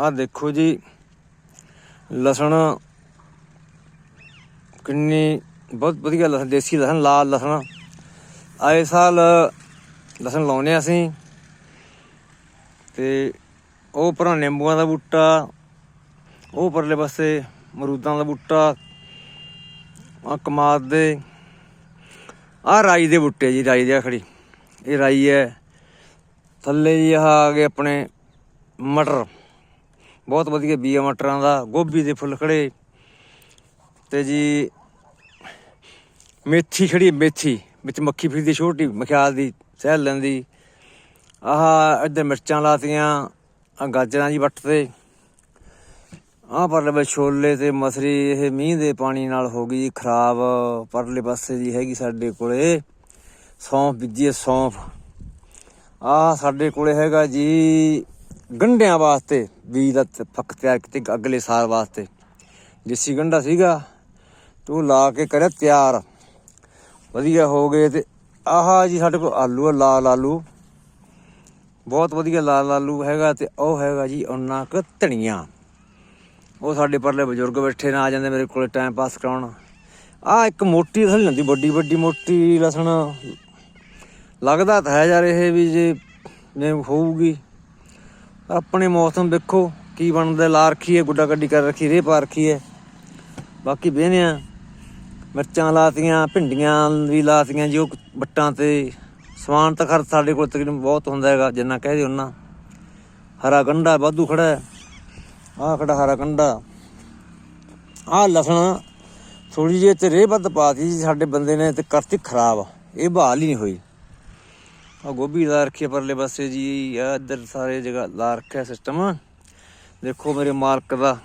ਆਹ ਦੇਖੋ ਜੀ, ਲਸਣ ਕਿੰਨੀ ਬਹੁਤ ਵਧੀਆ ਲਸਣ, ਦੇਸੀ ਲਸਣ, ਲਾਲ ਲਸਣ। ਆਏ ਸਾਲ ਲਸਣ ਲਾਉਨੇ ਅਸੀਂ। ਤੇ ਉਹ ਪਰਾਂ ਨਿੰਬੂਆਂ ਦਾ ਬੂਟਾ, ਉਹ ਪਰਲੇ ਪਾਸੇ ਮਰੂਦਾਂ ਦਾ ਬੂਟਾ ਆ ਕਮਾਦ ਦੇ ਆ ਰਾਈ ਦੇ ਬੂਟੇ ਜੀ, ਰਾਈ ਦੇ ਖੜੀ। ਇਹ ਰਾਈ ਹੈ। ਥੱਲੇ ਜੀ ਆਹ ਆ ਗਏ ਆਪਣੇ ਮਟਰ। ਬਹੁਤ ਵਧੀਆ ਬੀਆ ਮਟਰਾਂ ਦਾ, ਗੋਭੀ ਦੇ ਫੁੱਲ ਖੜੇ। ਤੇ ਜੀ, ਮੇਥੀ ਖੜੀ ਮੇਥੀ, ਵਿੱਚ ਮੱਖੀ ਫਿਰਦੀ ਛੋਟੀ ਮਖਿਆਲ ਦੀ ਸਹਿਲ ਲੈਂਦੀ ਆਹ ਇੱਧਰ ਮਿਰਚਾਂ ਲਾਤੀਆਂ ਆ ਗਾਜਰਾਂ ਜੀ ਵੱਟ ਤੇ। ਆਹ ਪਰਲੇ ਵਿੱਚ ਛੋਲੇ ਤੇ ਮਸਰੀ, ਇਹ ਮੀਂਹ ਦੇ ਪਾਣੀ ਨਾਲ ਹੋ ਗਈ ਜੀ ਖਰਾਬ। ਪਰਲੇ ਪਾਸੇ ਜੀ ਹੈਗੀ ਸਾਡੇ ਕੋਲੇ ਸੌਂਫ, ਬੀਜੀ ਸੌਂਫ। ਆਹ ਸਾਡੇ ਕੋਲੇ ਹੈਗਾ ਜੀ ਗੰਢਿਆਂ ਵਾਸਤੇ, ਬੀਜ ਦਾ ਫੱਕ ਤਿਆਰ ਕੀਤੇ ਅਗਲੇ ਸਾਲ ਵਾਸਤੇ। ਦੇਸੀ ਗੰਢਾ ਸੀਗਾ, ਤੂੰ ਲਾ ਕੇ ਕਰਿਆ ਤਿਆਰ। ਵਧੀਆ ਹੋ ਗਏ ਤੇ ਆਹ ਜੀ ਸਾਡੇ ਕੋਲ ਆਲੂ ਆ, ਲਾਲ ਆਲੂ। ਬਹੁਤ ਵਧੀਆ ਲਾਲ ਆਲੂ ਹੈਗਾ ਤੇ ਉਹ ਹੈਗਾ ਜੀ ਉਹਨਾਂ ਕ ਧਨੀਆ। ਉਹ ਸਾਡੇ ਪਰਲੇ ਬਜ਼ੁਰਗ ਬੈਠੇ ਨਾ, ਆ ਜਾਂਦੇ ਮੇਰੇ ਕੋਲ ਟਾਈਮ ਪਾਸ ਕਰਾਉਣ। ਆ ਇੱਕ ਮੋਟੀ ਲਸਣ ਲੈਂਦੀ ਵੱਡੀ ਵੱਡੀ ਮੋਟੀ ਲਸਣ। ਲੱਗਦਾ ਤਾਂ ਹੈ ਯਾਰ ਇਹ ਵੀ ਜੇ ਹੋਊਗੀ। ਪਰ ਆਪਣੇ ਮੌਸਮ ਦੇਖੋ, ਕੀ ਬਣਦਾ, ਲਾ ਰੱਖੀ ਹੈ ਗੁੱਡਾ ਗੱਡੀ ਕਰ ਰੱਖੀ ਰੇ ਪਾ ਰੱਖੀ ਹੈ। ਬਾਕੀ ਵੇਹਨੇ ਆ, ਮਿਰਚਾਂ ਲਾਤੀਆਂ, ਭਿੰਡੀਆਂ ਵੀ ਲਾਤੀਆਂ, ਜੀ ਉਹ ਬੱਟਾਂ ਤੇ ਸਮਾਨ ਤਾਂ ਖਰ ਸਾਡੇ ਕੋਲ ਤਕਰੀਬਨ ਬਹੁਤ ਹੁੰਦਾ ਹੈਗਾ, ਜਿੰਨਾ ਕਹਦੇ ਉਹਨਾਂ ਹਰਾ ਗੰਢਾ ਵਾਧੂ ਖੜਾ ਆਹ ਖੜਾ ਹਰਾ ਗੰਢਾ ਆਹ ਲਸਣ ਥੋੜੀ ਜਿਹੀ ਤੇ ਰੇਹ ਵੱਧ ਪਾਤੀ ਜੀ ਸਾਡੇ ਬੰਦੇ ਨੇ ਤੇ ਕਰਤੀ ਖਰਾਬ, ਇਹ ਬਹਾਲ ਹੀ ਨਹੀਂ ਹੋਈ। ਆ ਗੋਭੀ ਲਾ ਰੱਖੀ ਪਰਲੇ ਪਾਸੇ ਜੀ ਆ ਇੱਧਰ ਸਾਰੇ ਜਗ੍ਹਾ ਲਾ ਰੱਖਿਆ ਸਿਸਟਮ ਦੇਖੋ ਮੇਰੇ ਮਾਲਕ ਦਾ